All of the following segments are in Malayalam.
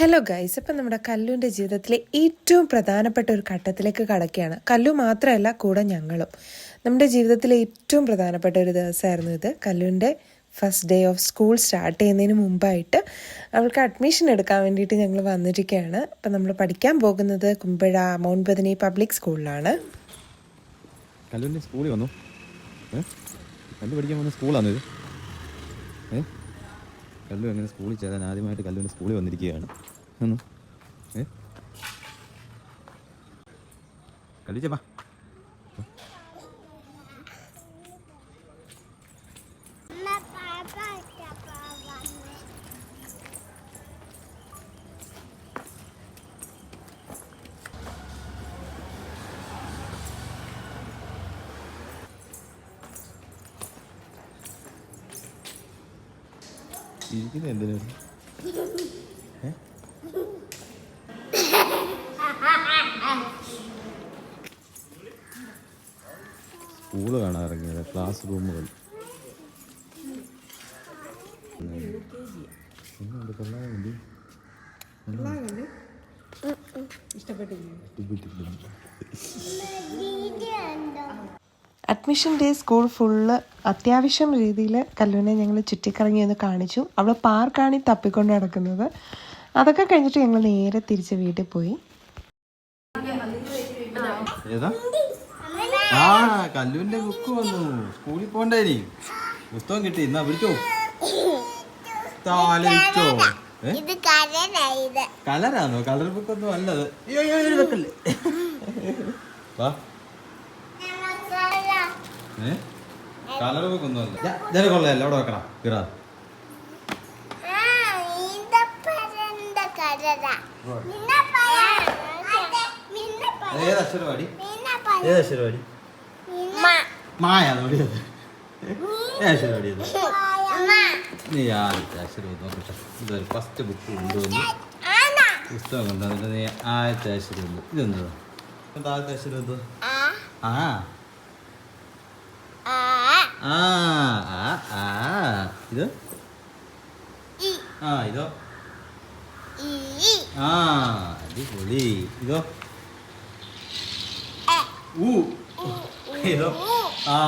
ഹലോ ഗൈസ് ഇപ്പം നമ്മുടെ കല്ലുവിന്റെ ജീവിതത്തിലെ ഏറ്റവും പ്രധാനപ്പെട്ട ഒരു ഘട്ടത്തിലേക്ക് കടക്കുകയാണ്. കല്ലു മാത്രമല്ല കൂടെ ഞങ്ങളും. നമ്മുടെ ജീവിതത്തിലെ ഏറ്റവും പ്രധാനപ്പെട്ട ഒരു ദിവസമായിരുന്നു ഇത്. കല്ലുവിന്റെ first day of school start ചെയ്യുന്നതിന് മുമ്പായിട്ട് അവൾക്ക് അഡ്മിഷൻ എടുക്കാൻ വേണ്ടിയിട്ട് ഞങ്ങൾ വന്നിരിക്കുകയാണ്. അപ്പം നമ്മൾ പഠിക്കാൻ പോകുന്നത് കുമ്പഴ മൗണ്ട് ബദനി പബ്ലിക് സ്കൂളിലാണ് സ്കൂളിൽ വന്നു. കല്ലു പഠിക്കാൻ സ്കൂളാണ് ഇത്. കല്ലു ചേരാൻ ആദ്യമായിട്ട് കല്ലുവിന്റെ സ്കൂളിൽ വന്നിരിക്കുകയാണ്. ഒന്ന് ഏ? കല്ലു ചേപ്പാ ഇരിക്കുന്നത് എന്തിനാണ് ഏ സ്കൂൾ കാണാൻ ഇറങ്ങിയത് ക്ലാസ് റൂമുകൾ അഡ്മിഷൻ ഡേ സ്കൂൾ ഫുള്ള് അത്യാവശ്യം രീതിയിൽ കല്ലുവിനെ ഞങ്ങൾ ചുറ്റിക്കറങ്ങി ഒന്ന് കാണിച്ചു. അവൾ പാർക്കാണ് ഈ തപ്പിക്കൊണ്ട് നടക്കുന്നത്. അതൊക്കെ കഴിഞ്ഞിട്ട് ഞങ്ങൾ നേരെ തിരിച്ച് വീട്ടിൽ പോയി. ഏതാ? ആ കല്ലുവിന്റെ ബുക്ക് വന്നു. സ്കൂളിൽ പോണ്ടായി പുസ്തകം കിട്ടി. എന്നാ വിളിച്ചോ. താലോ കളറാണോ കളർ ബുക്ക് ഒന്നും അല്ലത് വെക്കല്ലേ വാ. ഏ? കളർ ബുക്ക് ഒന്നും അല്ല. ഞാൻ കൊള്ളയല്ല? അവിടെ വെക്കണം കിറാ ഏത് അക്ഷരവാടി? ഏത് അക്ഷരവാടി? നോടിയത് ഏ അക്ഷരവാടി അത് നീ ആദ്യത്തെ അക്ഷരം നോക്കട്ടെ ഇതൊരു ഫസ്റ്റ് ബുക്ക് കൊണ്ടുവന്നു പുസ്തകം കൊണ്ടുവന്നിട്ട് നീ ആദ്യത്തെ ഉണ്ട് ഇതെന്താ? എന്താ ആദ്യത്തെ എന്ത് ആ. ആ. ആ. ആ ഇത്? ആ ഇതോ? ആ അടിപൊളി. ഇതോ? ഊ. ഇതോ? ആ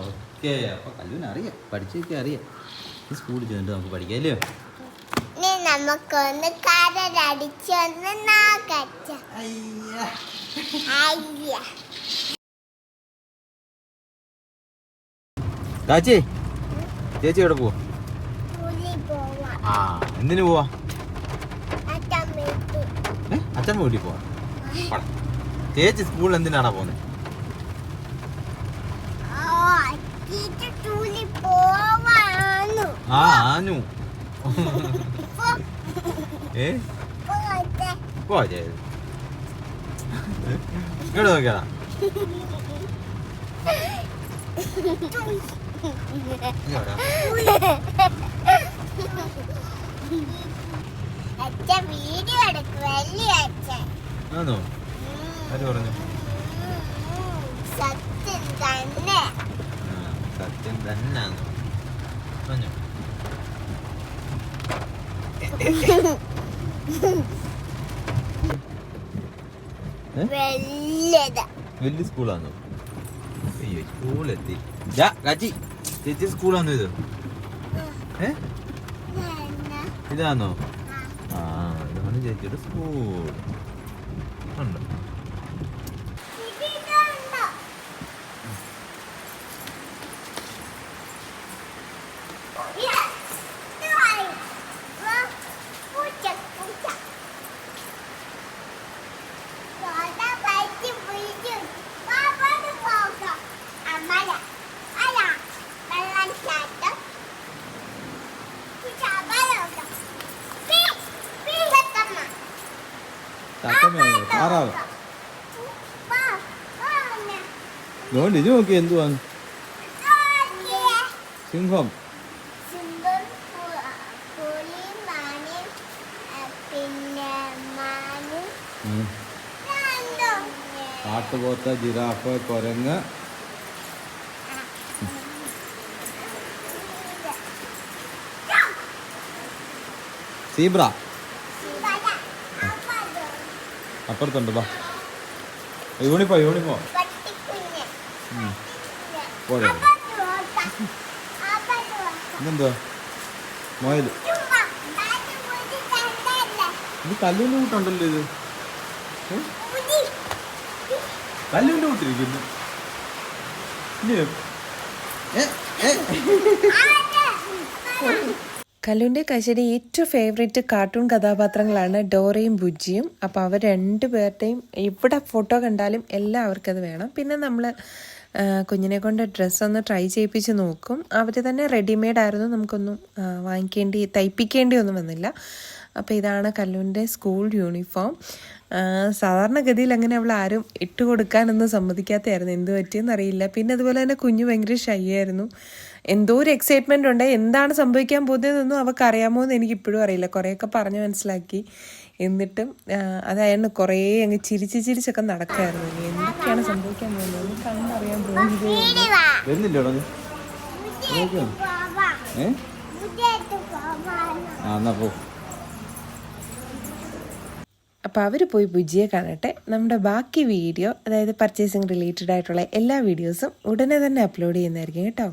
ഓക്കെ. അപ്പൊ കല്ലുവിന് അറിയാം. പഠിച്ചൊക്കെ അറിയാം. സ്കൂളിൽ ചെന്നിട്ട് നമുക്ക് പഠിക്കാം അല്ലയോ നമുക്കൊന്ന് കരടടിച്ചൊന്ന് നാക്കച്ച അയ്യ. ചാച്ചി ചേച്ചി എവിടെ പോവാ? ആ എന്തിനു പോവാ? അച്ഛൻ വീട്ടിൽ. പോവാ. ചേച്ചി സ്കൂളിൽ എന്തിനാണോ പോകുന്നത് ആ ആനു ഏ? ചേച്ചി ഇങ്ങോട്ട് അച്ഛൻ ആണോ ആര് പറഞ്ഞു? സത്യം തന്നെ. സത്യം തന്നാന്ന്. പറഞ്ഞു. വലിയ സ്കൂളാണോ അയ്യോ സ്കൂളെത്തി കാച്ചി ചേച്ചി സ്കൂളാണോ ഇത്? ഏ? ഇതാണോ ആ ഇതാണ് ചേച്ചിയുടെ സ്കൂൾ. തത്തമ്മയാണോ? താറാവ് നോണ്ട് ഇത് നോക്കി എന്തുവാണ് സിംഹം. കാട്ടുപോത്ത ജിറാഫ് കൊരങ്ങ്. സീബ്ര. അപ്പുറത്തുണ്ട് ബാ യൂണിഫോ യൂണിഫോ പോരെ. ഇതെന്താ മൊയൽ. ഇത് കല്ലുവിന്റെ കൂട്ടുണ്ടല്ലോ ഇത്. കല്ലുവിന്റെ കൂട്ടിരിക്കുന്നു? ഏ, ഏ. കല്ലുവിന്റെ കശേരി ഏറ്റവും ഫേവറേറ്റ് കാർട്ടൂൺ കഥാപാത്രങ്ങളാണ് ഡോറയും ബുജ്ജിയും. അപ്പോൾ അവർ രണ്ടു പേരുടെയും ഇവിടെ ഫോട്ടോ കണ്ടാലും എല്ലാവർക്കും അത് വേണം. പിന്നെ നമ്മൾ കുഞ്ഞിനെ കൊണ്ട് ഡ്രസ്സൊന്ന് ട്രൈ ചെയ്യിപ്പിച്ച് നോക്കും. അവർ തന്നെ റെഡിമെയ്ഡ് ആയിരുന്നു. നമുക്കൊന്നും വാങ്ങിക്കേണ്ടി തയ്പ്പിക്കേണ്ടി ഒന്നും വന്നില്ല. അപ്പോൾ ഇതാണ് കല്ലുവിന്റെ സ്കൂൾ യൂണിഫോം സാധാരണഗതിയിൽ അങ്ങനെ അവൾ ആരും ഇട്ട് കൊടുക്കാനൊന്നും സമ്മതിക്കാത്തതായിരുന്നു എന്ത് പറ്റിയെന്നറിയില്ല. പിന്നെ അതുപോലെ തന്നെ കുഞ്ഞ് ഭയങ്കര ഷൈ ആയിരുന്നു. എന്തോ ഒരു എക്സൈറ്റ്മെന്റ് ഉണ്ട്. എന്താണ് സംഭവിക്കാൻ പോകുന്നതെന്നൊന്നും അവൾക്ക് അറിയാമോ എന്ന് എനിക്ക് ഇപ്പോഴും അറിയില്ല. കുറേയൊക്കെ പറഞ്ഞ് മനസ്സിലാക്കി. എന്നിട്ടും അതായത് അതായിരുന്നു കുറേ അങ്ങ് ചിരിച്ച് ചിരിച്ചൊക്കെ നടക്കായിരുന്നു. എന്തൊക്കെയാണ് സംഭവിക്കാൻ പോകുന്നത്? കണ്ടറിയാൻ പോകുന്നത്? അപ്പോൾ അവർ പോയി ബുജിയെ കാണട്ടെ. നമ്മുടെ ബാക്കി വീഡിയോ അതായത് പർച്ചേസിങ് റിലേറ്റഡ് ആയിട്ടുള്ള എല്ലാ വീഡിയോസും ഉടനെ തന്നെ അപ്ലോഡ് ചെയ്യുന്നതായിരിക്കും കേട്ടോ.